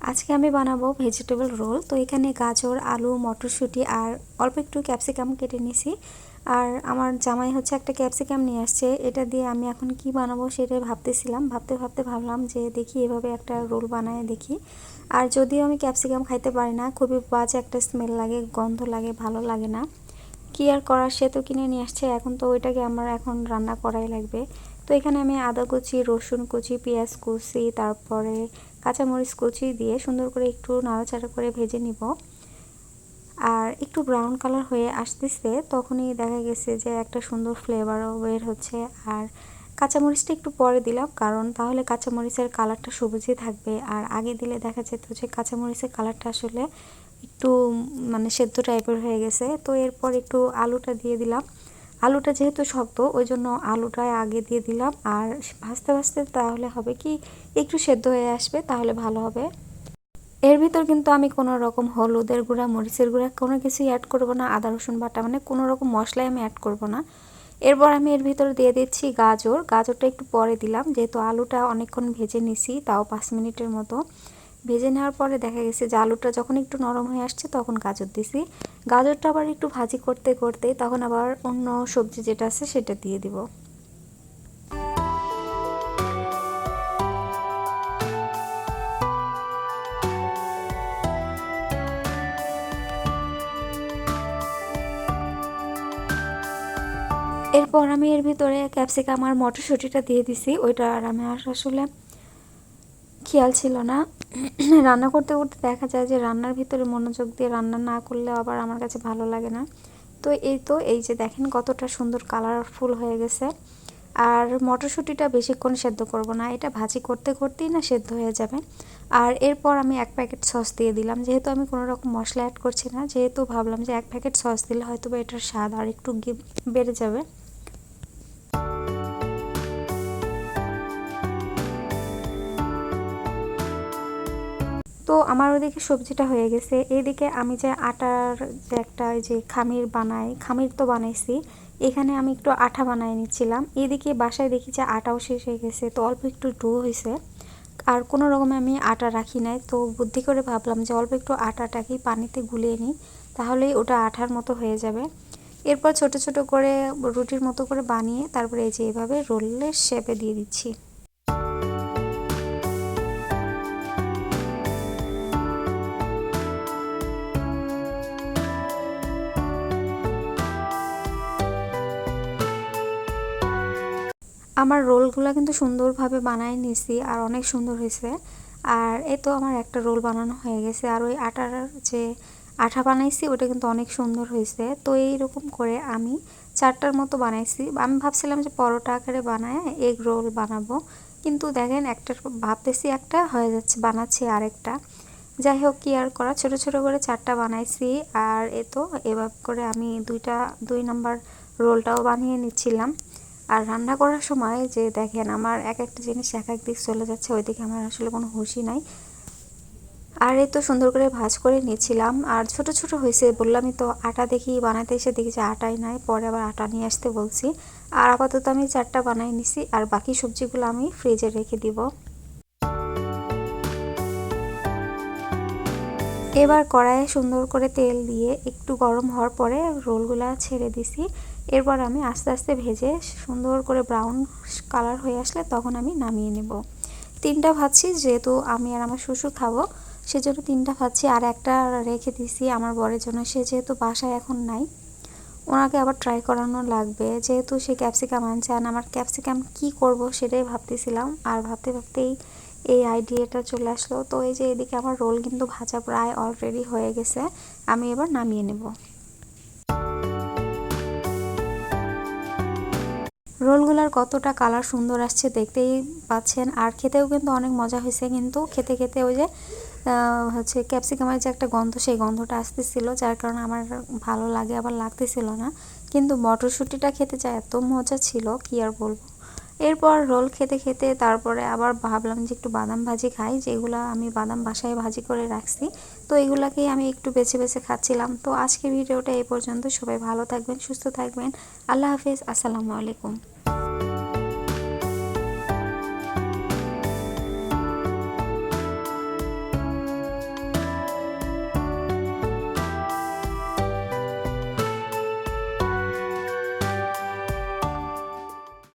আজকে আমি বানাবো ভেজিটেবল রোল তো এখানে গাজর, আলু, মটরশুঁটি আর অল্প একটু ক্যাপসিকাম কেটে নিছি। আর আমার জামাই হচ্ছে একটা ক্যাপসিকাম নিয়ে আসছে। এটা দিয়ে আমি এখন কি বানাবো সেটাই ভাবতেছিলাম। ভাবতে ভাবতে ভাবলাম যে দেখি এভাবে একটা রোল বানায় দেখি। আর যদিও আমি ক্যাপসিকাম খাইতে পারি না, খুবই বাজে একটা স্মেল লাগে, গন্ধ লাগে, ভালো লাগে না। কি আর করার, সে তো কিনে নিয়ে আসছে। এখন তো ওইটাকে আমার এখন রান্না করাই লাগবে। তো এখানে আমি আদা কুচি, রসুন কুচি, পেঁয়াজ কুচি, তারপরে কাঁচামরিচ কুচি দিয়ে সুন্দর করে একটু নাড়াচাড়া করে ভেজে নিব। আর একটু ব্রাউন কালার হয়ে আসতেছে, তখনই দেখা গেছে যে একটা সুন্দর ফ্লেভারও বের হচ্ছে। আর কাঁচামরিচটা একটু পরে দিলাম, কারণ তাহলে কাঁচামরিচের কালারটা সবুজই থাকবে। আর আগে দিলে দেখা যেত যে কাঁচামরিচের কালারটা আসলে একটু মানে সেদ্ধ টাইপের হয়ে গেছে। তো এরপর একটু আলুটা দিয়ে দিলাম। আলুটা যেহেতু শক্ত ওই জন্য আলুটা আগে দিয়ে দিলাম। আর ভাজতে ভাজতে তাহলে হবে কি, একটু সেদ্ধ হয়ে আসবে, তাহলে ভালো হবে। এর ভিতর কিন্তু আমি কোনো রকম হলুদের গুঁড়া, মরিচের গুঁড়া, কোনো কিছুই অ্যাড করব না। আদা, রসুন বাটা মানে কোনো রকম মশলাই আমি অ্যাড করব না। এরপর আমি এর ভিতরে দিয়ে দিচ্ছি গাজর। গাজরটা একটু পরে দিলাম, যেহেতু আলুটা অনেকক্ষণ ভেজে নিছি, তাও পাঁচ মিনিটের মতো। ভেজে নেওয়ার পরে দেখা গেছে যে আলুটা যখন একটু নরম হয়ে আসছে তখন গাজর দিছি। গাজরটা আবার একটু ভাজি করতে করতে তখন আবার অন্য সবজি যেটা আছে সেটা দিয়ে দিব। এরপর আমি এর ভিতরে ক্যাপসিকাম আর মটরশুঁটিটা দিয়ে দিছি। ওইটা আর আমি আর আসলে খেয়াল ছিল না। রান্না করতে করতে দেখা যায় যে রান্নার ভিতরে মনোযোগ দিয়ে রান্না না করলে আবার আমার কাছে ভালো লাগে না। তো এই তো, এই যে দেখেন কতটা সুন্দর কালারফুল হয়ে গেছে। আর মটরশুঁটিটা বেশিক্ষণ সেদ্ধ করব না, এটা ভাজি করতে করতেই না সেদ্ধ হয়ে যাবে। আর এরপর আমি এক প্যাকেট সস দিয়ে দিলাম, যেহেতু আমি কোনো রকম মশলা অ্যাড করছি না, যেহেতু ভাবলাম যে এক প্যাকেট সস দিলে হয়তো বা এটার স্বাদ আর একটু বেড়ে যাবে। তো আমার ওদিকে সবজিটা হয়ে গেছে। এইদিকে আমি যে আটার যে একটা যে খামির বানাই, খামির তো বানাইছি, এখানে আমি একটু আঠা বানাই নিচ্ছিলাম। এদিকে বাসায় দেখি যে আটাও শেষ হয়ে গেছে, তো অল্প একটু ডো হয়েছে আর কোনো রকমে আমি আটা রাখি নাই, তো বুদ্ধি করে ভাবলাম যে অল্প একটু আটাটাকে পানিতে গুলিয়ে নিই, তাহলেই ওটা আঠার মতো হয়ে যাবে। এরপর ছোট ছোট করে রুটির মতো করে বানিয়ে তারপরে এই যে এভাবে রোলের শেপে দিয়ে দিচ্ছি। আমার রোলগুলো কিন্তু সুন্দরভাবে বানায় নিছি আর অনেক সুন্দর হয়েছে। আর এ তো আমার একটা রোল বানানো হয়ে গেছে আর ওই আটার যে আঠা বানাইছি ওটা কিন্তু অনেক সুন্দর হয়েছে। তো এইরকম করে আমি চারটার মতো বানাইছি। আমি ভাবছিলাম যে পরোটা আকারে বানায় এগ রোল বানাবো। কিন্তু দেখেন একটা ভাবতেছি একটা, হয়ে যাচ্ছে বানাচ্ছি আরেকটা। যাই হোক, কি আর করা? ছোট ছোট করে চারটা বানাইছি আর এ তো এভাবে করে আমি দুইটা, দুই নাম্বার রোলটাও বানিয়ে নিচ্ছিলাম। আর রান্না করার সময় যে দেখেন আমার এক একটা জিনিস এক এক দিক চলে যাচ্ছে, ওইদিকে আমার আসলে কোনো হুশই নাই। আর এই তো সুন্দর করে ভাজ করে নিয়েছিলাম। আর ছোট ছোট হয়েছে, বললামই তো আটা দেখি বানাতে এসে দেখি যে আটাই নাই, পরে আবার আটা নিয়ে আসতে বলছি। আর আপাতত আমি চারটা বানাই নিছি, আর বাকি সবজিগুলো আমি ফ্রিজে রেখে দিব। এবার কড়াইয়ে সুন্দর করে তেল দিয়ে একটু গরম হওয়ার পরে রোলগুলা ছেড়ে দিছি। এরপর আমি আস্তে আস্তে ভেজে সুন্দর করে ব্রাউন কালার হয়ে আসলে তখন আমি নামিয়ে নেব। তিনটা ভাজছি, যেহেতু আমি আর আমার শ্বশুর খাব, সেজন্য তিনটা ভাজছি। আর একটা রেখে দিছি আমার বরের জন্য, সে যেহেতু বাসায় এখন নাই, ওনাকে আবার ট্রাই করানো লাগবে। যেহেতু সে ক্যাপসিকাম আনছে আর আমার ক্যাপসিকাম কি করব সেটাই ভাবতেছিলাম, আর ভাবতে ভাবতেই এই আইডিয়াটা চলে আসলো। তো এই যে এদিকে আমার রোল কিন্তু ভাজা প্রায় অলরেডি হয়ে গেছে, আমি এবার নামিয়ে নেব। রোলগুলার কতটা কালার সুন্দর আসছে দেখতেই পাচ্ছেন। আর খেতেও কিন্তু অনেক মজা হয়েছে কিন্তু খেতে খেতে ওই যে হচ্ছে ক্যাপসিকামের যে একটা গন্ধ, সেই গন্ধটা আসতেছিল, যার কারণে আমার ভালো লাগে, আবার লাগতেছিল না। কিন্তু মটরশুঁটিটা খেতে যা এত মজা ছিল, কি আর বলব। এরপর রোল খেতে খেতে তারপরে আবার ভাবলাম যে একটু বাদাম ভাজি খাই, যেগুলো আমি বাদাম বাসায় ভাজি করে রাখছি। তো এগুলাকেই আমি একটু বেছে বেছে খাচ্ছিলাম। তো আজকে ভিডিওটা এই পর্যন্ত। সবাই ভালো থাকবেন, সুস্থ থাকবেন। আল্লাহ হাফিজ। আসসালামু আলাইকুম।